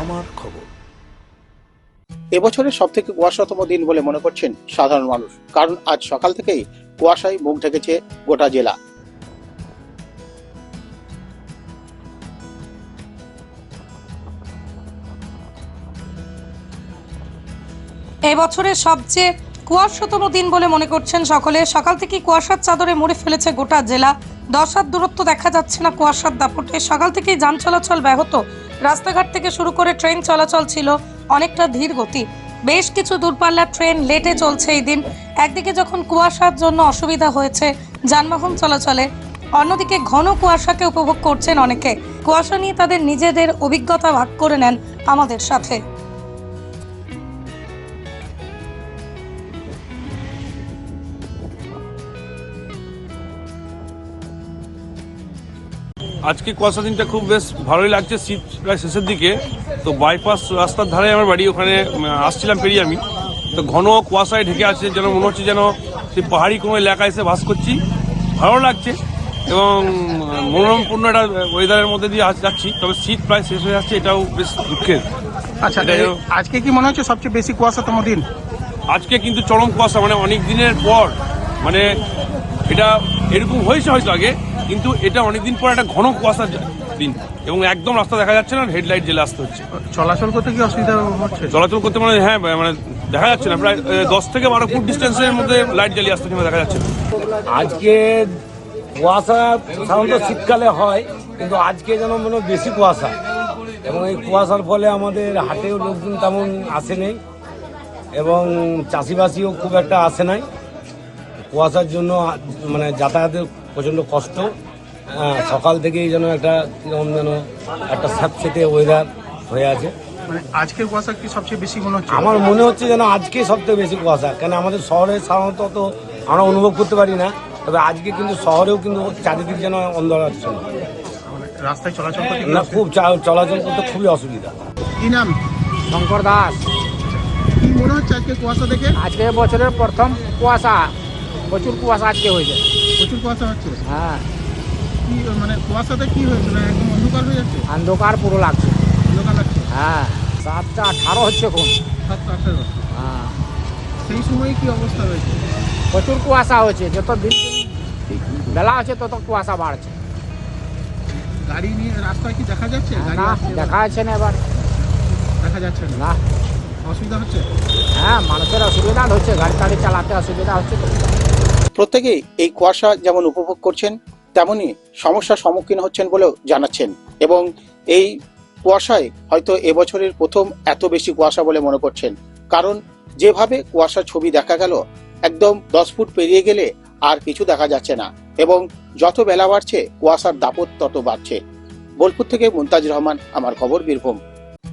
আমার খবর। এবছরের সব থেকে কুয়াশাতম দিন বলে মনে করছেন সাধারণ মানুষ কারণ আজ সকাল থেকেই কুয়াশায় মুখ ঢেকেছে গোটা জেলা। এবছরের সবচেয়ে কুয়াশাতম দিন বলে মনে করছেন সকলে। সকাল থেকে কুয়াশার চাদরে মুড়ে ফেলেছে গোটা জেলা। দশ হাত দূরত্ব দেখা যাচ্ছে না কুয়াশার দাপটে। সকাল থেকেই যান চলাচল ব্যাহত। রাস্তাঘাট থেকে শুরু করে ট্রেন চলাচল ছিল অনেকটা ধীর গতি। বেশ কিছু দূরপাল্লার ট্রেন লেটে চলছে এই দিন। একদিকে যখন কুয়াশার জন্য অসুবিধা হয়েছে, যানবাহন চলাচলে, অন্যদিকে ঘন কুয়াশাকে উপভোগ করছেন অনেকে। কুয়াশা নিয়ে তাদের নিজেদের অভিজ্ঞতা ভাগ করে নেন আমাদের সাথে। আজকে কুয়াশা দিনটা খুব বেশ ভালোই লাগছে শীত প্রায় শেষের দিকে। তো বাইপাস রাস্তার ধারে আমার বাড়ি ওখানে আসছিলাম পেরিয়ে আমি। তো ঘন কুয়াশায় ঢেকে আছে যেন মনে হচ্ছে যেন সেই পাহাড়ি কোনো এলাকায় এসে বাস করছি। ভালো লাগছে এবং মনোরমপূর্ণ একটা ওয়েদারের মধ্যে দিয়ে আজ যাচ্ছি। তবে শীত প্রায় শেষ হয়ে যাচ্ছে এটাও বেশ দুঃখের। আচ্ছা আজকে কি মনে হচ্ছে সবচেয়ে বেশি কুয়াশা কুয়াশাতম দিন? আজকে কিন্তু চরম কুয়াশা মানে অনেক দিনের পর। মানে এটা এরকম হয়েছে হয়তো আগে কিন্তু এটা অনেকদিন পর একটা ঘন কুয়াশার দিন এবং একদম রাস্তা দেখা যাচ্ছে না হেডলাইট জেলে আসতে হচ্ছে। চলাচল করতে কি অসুবিধা হচ্ছে? চলাচল করতে মানে হ্যাঁ মানে দেখা যাচ্ছে না প্রায় দশ থেকে বারো ফুট ডিস্টেন্সের মধ্যে লাইট জ্বালিয়ে আসতে দেখা যাচ্ছে আজকে কুয়াশা সাধারণত শীতকালে হয় কিন্তু আজকে যেন মনে হয় বেশি কুয়াশা। এবং এই কুয়াশার ফলে আমাদের হাটেও লোকজন তেমন আসে নেই এবং চাষিবাসিও খুব একটা আসে নাই। কুয়াশার জন্য মানে যাতায়াতের প্রচণ্ড কষ্ট। হ্যাঁ, সকাল থেকেই যেন একটা কীরকম যেন একটা স্যাঁতসেঁতে ওয়েদার হয়ে আছে। মানে আজকের কুয়াশা কি সবচেয়ে বেশি মনে হচ্ছে? আমার মনে হচ্ছে যেন আজকে সবথেকে বেশি কুয়াশা। কেন আমাদের শহরে সাধারণত তো আমরা অনুভব করতে পারি না তবে আজকে কিন্তু শহরেও কিন্তু চারিদিক যেন অন্ধকারাচ্ছন্ন মানে রাস্তায় চলাচল করতে না খুব চা- চলাচল করতে খুবই অসুবিধা। কি নাম? শঙ্কর দাস। কি মনে হচ্ছে আজকে কুয়াশা দেখে? আজকে বছরের প্রথম কুয়াশা। প্রচুর কুয়াশা আজকে হয়েছে। প্রচুর কুয়াশা হচ্ছে। হ্যাঁ। কি মানে কুয়াশাতে কি হয়েছে? না একদম অন্ধকার হয়ে যাচ্ছে? অন্ধকার পুরো লাগছে। অন্ধকার লাগছে? হ্যাঁ সাতটা আঠারো হচ্ছে এখন। সাতটা আঠারো হ্যাঁ। সেই সময় কি অবস্থা হয়েছে? প্রচুর কুয়াশা হচ্ছে যত দিন বেলা আছে তত কুয়াশা বাড়ছে। গাড়ি নিয়ে রাস্তায় কি দেখা যাচ্ছে? না দেখা যাচ্ছে না এবার। দেখা যাচ্ছে না? অসুবিধা হচ্ছে? হ্যাঁ মানুষের অসুবিধা হচ্ছে গাড়ি টাড়ি চালাতে অসুবিধা হচ্ছে। প্রত্যেকেই এই কুয়াশা যেমন উপভোগ করছেন তেমনি সমস্যার সম্মুখীন হচ্ছেন বলেও জানাচ্ছেন। এবং এই কুয়াশায় হয়তো এবছরের প্রথম এত বেশি কুয়াশা বলে মনে করছেন। কারণ যেভাবে কুয়াশার ছবি দেখা গেল, একদম দশ ফুট পেরিয়ে গেলে আর কিছু দেখা যাচ্ছে না। এবং যত বেলা বাড়ছে, কুয়াশার দাপট তত বাড়ছে। বোলপুর থেকে মুমতাজ রহমান, আমার খবর বীরভূম।